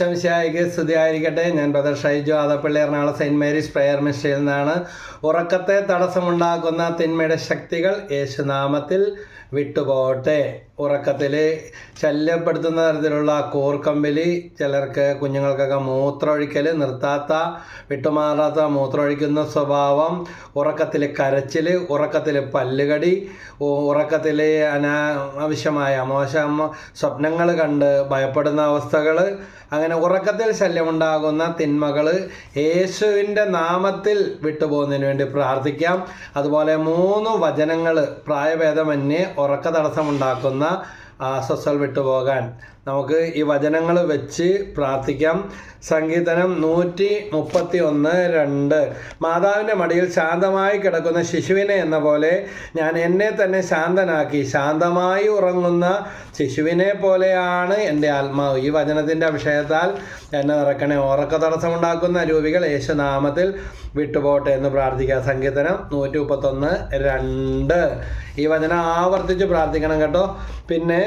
ശംശായിക്ക് സ്തുതിയായിരിക്കട്ടെ. ഞാൻ brother Shaiju Adappally Ernakulam saint Mary's prayer മിസ്റ്റയിൽ നിന്നാണ്. ഉറക്കത്തെ തടസ്സമുണ്ടാക്കുന്ന തിന്മയുടെ ശക്തികൾ യേശുനാമത്തിൽ വിട്ടുപോകട്ടെ. ഉറക്കത്തിൽ ശല്യപ്പെടുത്തുന്ന തരത്തിലുള്ള കൂർക്കമ്പലി ചിലർക്ക് കുഞ്ഞുങ്ങൾക്കൊക്കെ മൂത്രമൊഴിക്കൽ നിർത്താത്ത വിട്ടുമാറാത്ത മൂത്രമൊഴിക്കുന്ന സ്വഭാവം ഉറക്കത്തിൽ കരച്ചിൽ ഉറക്കത്തിൽ പല്ലുകടി ഉറക്കത്തിൽ അനാവശ്യമായ മോശം സ്വപ്നങ്ങൾ കണ്ട് ഭയപ്പെടുന്ന അവസ്ഥകൾ അങ്ങനെ ഉറക്കത്തിൽ ശല്യമുണ്ടാകുന്ന തിന്മകൾ യേശുവിന്റെ നാമത്തിൽ വിട്ടുപോകുന്നതിന് വേണ്ടി പ്രാർത്ഥിക്കാം. അതുപോലെ മൂന്ന് വചനങ്ങൾ പ്രായഭേദമന്യേ ഉറക്ക തടസ്സമുണ്ടാക്കുന്ന അസ്വസ്ഥൽ വിട്ടുപോകാൻ. നമുക്ക് ഈ വചനങ്ങൾ വെച്ച് പ്രാർത്ഥിക്കാം. സംഗീതനം നൂറ്റി മുപ്പത്തി ഒന്ന് രണ്ട്. മാതാവിന്റെ മടിയിൽ ശാന്തമായി കിടക്കുന്ന ശിശുവിനെ എന്ന പോലെ ഞാൻ എന്നെ തന്നെ ശാന്തനാക്കി ശാന്തമായി ഉറങ്ങുന്ന ശിശുവിനെ പോലെയാണ് എന്റെ ആത്മാവ്. ഈ വചനത്തിന്റെ അഭിഷേകത്താൽ എന്നെ നിറക്കണേ. ഉറക്ക തടസ്സമുണ്ടാക്കുന്ന രൂപികൾ യേശുനാമത്തിൽ വിട്ടുപോട്ടെ എന്ന് പ്രാർത്ഥിക്കുക സംഗീതനം നൂറ്റി മുപ്പത്തൊന്ന് രണ്ട്. ഈ വചനം ആവർത്തിച്ച് പ്രാർത്ഥിക്കണം കേട്ടോ. പിന്നെ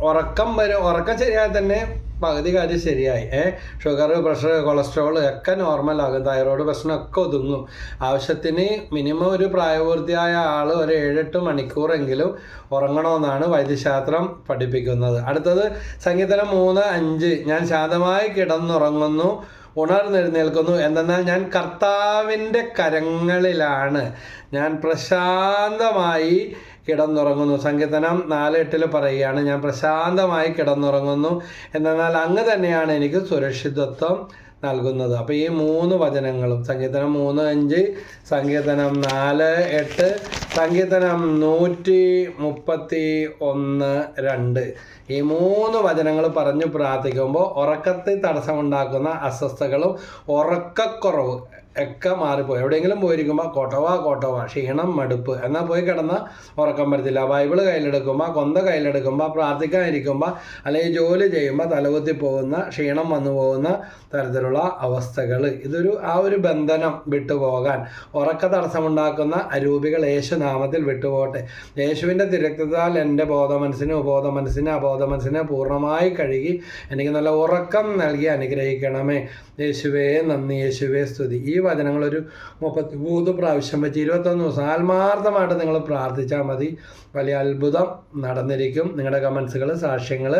ഉറക്കം വരെ ഉറക്കം ശരിയായാൽ തന്നെ പകുതി കാര്യം ശരിയായി. ഏ? ഷുഗർ പ്രഷർ കൊളസ്ട്രോൾ ഒക്കെ നോർമലാകും തൈറോയ്ഡ് പ്രശ്നമൊക്കെ ഒതുങ്ങും. ആവശ്യത്തിന് മിനിമം ഒരു പ്രായപൂർത്തിയായ ആൾ ഒരു ഏഴെട്ട് മണിക്കൂറെങ്കിലും ഉറങ്ങണമെന്നാണ് വൈദ്യശാസ്ത്രം പഠിപ്പിക്കുന്നത്. അടുത്തത് സംഗീതനം മൂന്ന് അഞ്ച്. ഞാൻ ശാന്തമായി കിടന്നുറങ്ങുന്നു. ഉണർന്നെഴുന്നേൽക്കുന്നു. എന്തെന്നാൽ ഞാൻ കർത്താവിന്റെ കരങ്ങളിലാണ്. ഞാൻ പ്രശാന്തമായി കിടന്നുറങ്ങുന്നു. സങ്കീർത്തനം നാല് എട്ടിൽ പറയുകയാണ് ഞാൻ പ്രശാന്തമായി കിടന്നുറങ്ങുന്നു. എന്നാൽ അങ്ങ് തന്നെയാണ് എനിക്ക് സുരക്ഷിതത്വം നൽകുന്നത്. അപ്പോൾ ഈ മൂന്ന് വചനങ്ങളും സങ്കീർത്തനം മൂന്ന് അഞ്ച് സങ്കീർത്തനം നാല് എട്ട് സങ്കീർത്തനം നൂറ്റി മുപ്പത്തി ഒന്ന് രണ്ട്. ഈ മൂന്ന് വചനങ്ങൾ പറഞ്ഞു പ്രാർത്ഥിക്കുമ്പോൾ ഉറക്കത്തിൽ തടസ്സമുണ്ടാക്കുന്ന അസ്വസ്ഥകളും ഉറക്കക്കുറവ് ഒക്കെ മാറിപ്പോയി. എവിടെയെങ്കിലും പോയിരിക്കുമ്പോൾ കോട്ടവ കോട്ടവ ക്ഷീണം മടുപ്പ്. എന്നാൽ പോയി കിടന്ന ഉറക്കം വരത്തില്ല. ബൈബിൾ കയ്യിലെടുക്കുമ്പോൾ കൊന്ത കയ്യിലെടുക്കുമ്പോൾ പ്രാർത്ഥിക്കാനിരിക്കുമ്പോൾ അല്ലെങ്കിൽ ജോലി ചെയ്യുമ്പോൾ തലകുത്തി പോകുന്ന ക്ഷീണം വന്നു പോകുന്ന തരത്തിലുള്ള അവസ്ഥകൾ ഇതൊരു ആ ഒരു ബന്ധനം വിട്ടുപോകാൻ ഉറക്ക തടസ്സമുണ്ടാക്കുന്ന അരൂപികൾ യേശുനാമത്തിൽ വിട്ടുപോകട്ടെ. യേശുവിന്റെ തിരക്തത്താൽ എന്റെ ബോധമനസ്സിനെ ഉപബോധ മനസ്സിനെ അബോധ മനസ്സിനെ പൂർണമായി കഴുകി എനിക്ക് നല്ല ഉറക്കം നൽകി അനുഗ്രഹിക്കണമേ. യേശുവേ നന്ദി. യേശുവേ സ്തുതി. ഈ വചനങ്ങൾ ഒരു മുപ്പത്തി മൂന്ന് പ്രാവശ്യം വെച്ച് ഇരുപത്തൊന്ന് ദിവസം ആത്മാർത്ഥമായിട്ട് നിങ്ങൾ പ്രാർത്ഥിച്ചാൽ മതി. വലിയ അത്ഭുതം നടന്നിരിക്കും. നിങ്ങളുടെ കമൻസുകൾ സാക്ഷ്യങ്ങൾ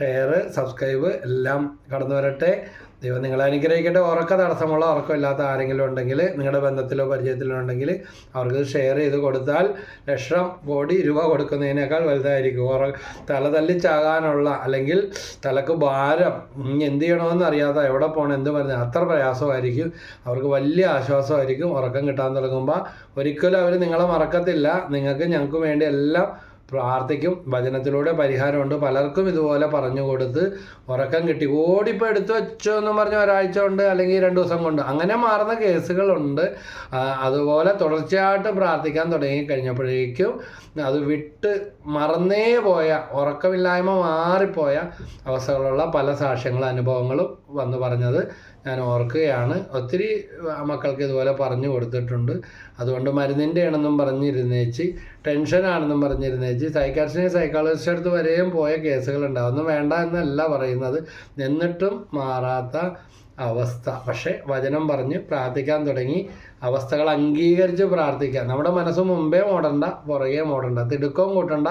ഷെയർ സബ്സ്ക്രൈബ് എല്ലാം കടന്നു വരട്ടെ ദൈവം നിങ്ങളെ അനുഗ്രഹിക്കട്ടെ. ഉറക്ക തടസ്സമുള്ള ഉറക്കമില്ലാത്ത ആരെങ്കിലും ഉണ്ടെങ്കിൽ നിങ്ങളുടെ ബന്ധത്തിലോ പരിചയത്തിലോ ഉണ്ടെങ്കിൽ അവർക്ക് ഷെയർ ചെയ്ത് കൊടുത്താൽ ലക്ഷം കോടി രൂപ കൊടുക്കുന്നതിനേക്കാൾ വലുതായിരിക്കും. ഉറ തല തല്ലിച്ചാകാനുള്ള അല്ലെങ്കിൽ തലക്ക് ഭാരം എന്ത് ചെയ്യണമെന്ന് അറിയാതെ എവിടെ പോകണം എന്ത് പറഞ്ഞാൽ അത്ര പ്രയാസമായിരിക്കും. അവർക്ക് വലിയ ആശ്വാസമായിരിക്കും ഉറക്കം കിട്ടാൻ തുടങ്ങുമ്പോൾ ഒരിക്കലും അവർ നിങ്ങളെ മറക്കത്തില്ല. നിങ്ങൾക്ക് ഞങ്ങൾക്ക് വേണ്ടി എല്ലാം പ്രാർത്ഥിക്കും വചനത്തിലൂടെ പരിഹാരമുണ്ട്. പലർക്കും ഇതുപോലെ പറഞ്ഞു കൊടുത്ത് ഉറക്കം കിട്ടി. ഓടിപ്പോൾ എടുത്തു വെച്ചോ എന്ന് പറഞ്ഞ ഒരാഴ്ച കൊണ്ട് അല്ലെങ്കിൽ രണ്ട് ദിവസം കൊണ്ട്. അങ്ങനെ മാറുന്ന കേസുകളുണ്ട്. അതുപോലെ തുടർച്ചയായിട്ട് പ്രാർത്ഥിക്കാൻ തുടങ്ങി കഴിഞ്ഞപ്പോഴേക്കും അത് വിട്ട് മറന്നേ പോയ ഉറക്കമില്ലായ്മ മാറിപ്പോയ അവസ്ഥകളുള്ള പല സാക്ഷ്യങ്ങളും അനുഭവങ്ങളും വന്നു പറഞ്ഞത് ഞാൻ ഓർക്കുകയാണ്. ഒത്തിരി മക്കൾക്ക് ഇതുപോലെ പറഞ്ഞു കൊടുത്തിട്ടുണ്ട്. അതുകൊണ്ട് മരുന്നിന്റെ ആണെന്നും പറഞ്ഞിരുന്നേച്ച് ടെൻഷനാണെന്നും പറഞ്ഞിരുന്നേച്ച് സൈക്കാട്രിസ്റ്റിനെ സൈക്കോളജിസ്റ്റ് അടുത്ത് വരെയും പോയ കേസുകളുണ്ട് അതൊന്നും വേണ്ട എന്നല്ല പറയുന്നത്. എന്നിട്ടും മാറാത്ത അവസ്ഥ. പക്ഷേ വചനം പറഞ്ഞ് പ്രാർത്ഥിക്കാൻ തുടങ്ങി. അവസ്ഥകൾ അംഗീകരിച്ച് പ്രാർത്ഥിക്കുക. നമ്മുടെ മനസ്സ് മുമ്പേ മോടണ്ട പുറകെ മോടണ്ട തിടുക്കവും കൂട്ടണ്ട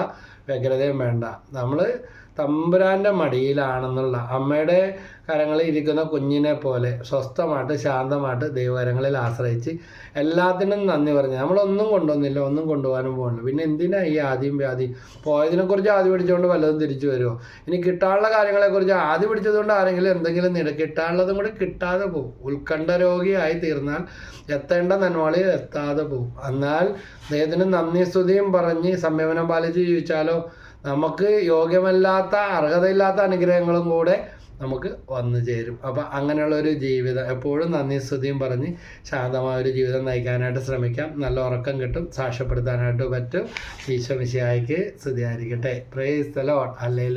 വ്യഗ്രതയും വേണ്ട. നമ്മൾ തമ്പുരാന്റെ മടിയിലാണെന്നുള്ള അമ്മയുടെ കരങ്ങളിൽ ഇരിക്കുന്ന കുഞ്ഞിനെ പോലെ സ്വസ്ഥമായിട്ട് ശാന്തമായിട്ട് ദൈവകരങ്ങളിൽ ആശ്രയിച്ച് എല്ലാത്തിനും നന്ദി പറഞ്ഞു. നമ്മളൊന്നും കൊണ്ടുവന്നില്ല ഒന്നും കൊണ്ടുപോകാനും പോകുന്നില്ല. പിന്നെ എന്തിനാ ഈ ആദ്യം വ്യാധി? പോയതിനെക്കുറിച്ച് ആദ്യം പിടിച്ചുകൊണ്ട് വല്ലതും തിരിച്ചു വരുമോ ഇനി കിട്ടാനുള്ള കാര്യങ്ങളെക്കുറിച്ച് ആദ്യം പിടിച്ചതുകൊണ്ട് ആരെങ്കിലും എന്തെങ്കിലും നേടും കിട്ടാനുള്ളതും കൂടി കിട്ടാതെ പോകും. ഉത്കണ്ഠ രോഗിയായി തീർന്നാൽ എത്തേണ്ട നന്മകളിൽ എത്താതെ പോകും. എന്നാൽ ദൈവത്തിന് നന്ദി സ്തുതിയും പറഞ്ഞ് സംയമനം പാലിച്ച് ജീവിച്ചാലോ നമുക്ക് യോഗ്യമല്ലാത്ത അർഹതയില്ലാത്ത അനുഗ്രഹങ്ങളും കൂടെ നമുക്ക് വന്നു ചേരും. അപ്പം അങ്ങനെയുള്ള ഒരു ജീവിതം എപ്പോഴും നന്ദി സ്തുതിയും പറഞ്ഞ് ശാന്തമായ ഒരു ജീവിതം നയിക്കാനായിട്ട് ശ്രമിക്കാം. നല്ല ഉറക്കം കിട്ടും സാക്ഷ്യപ്പെടുത്താനായിട്ട് പറ്റും. ഈശോ മിശിയായിക്ക് സ്തുതിയായിരിക്കട്ടെ. പ്രേസ് ദ ലോഡ് അല്ലേ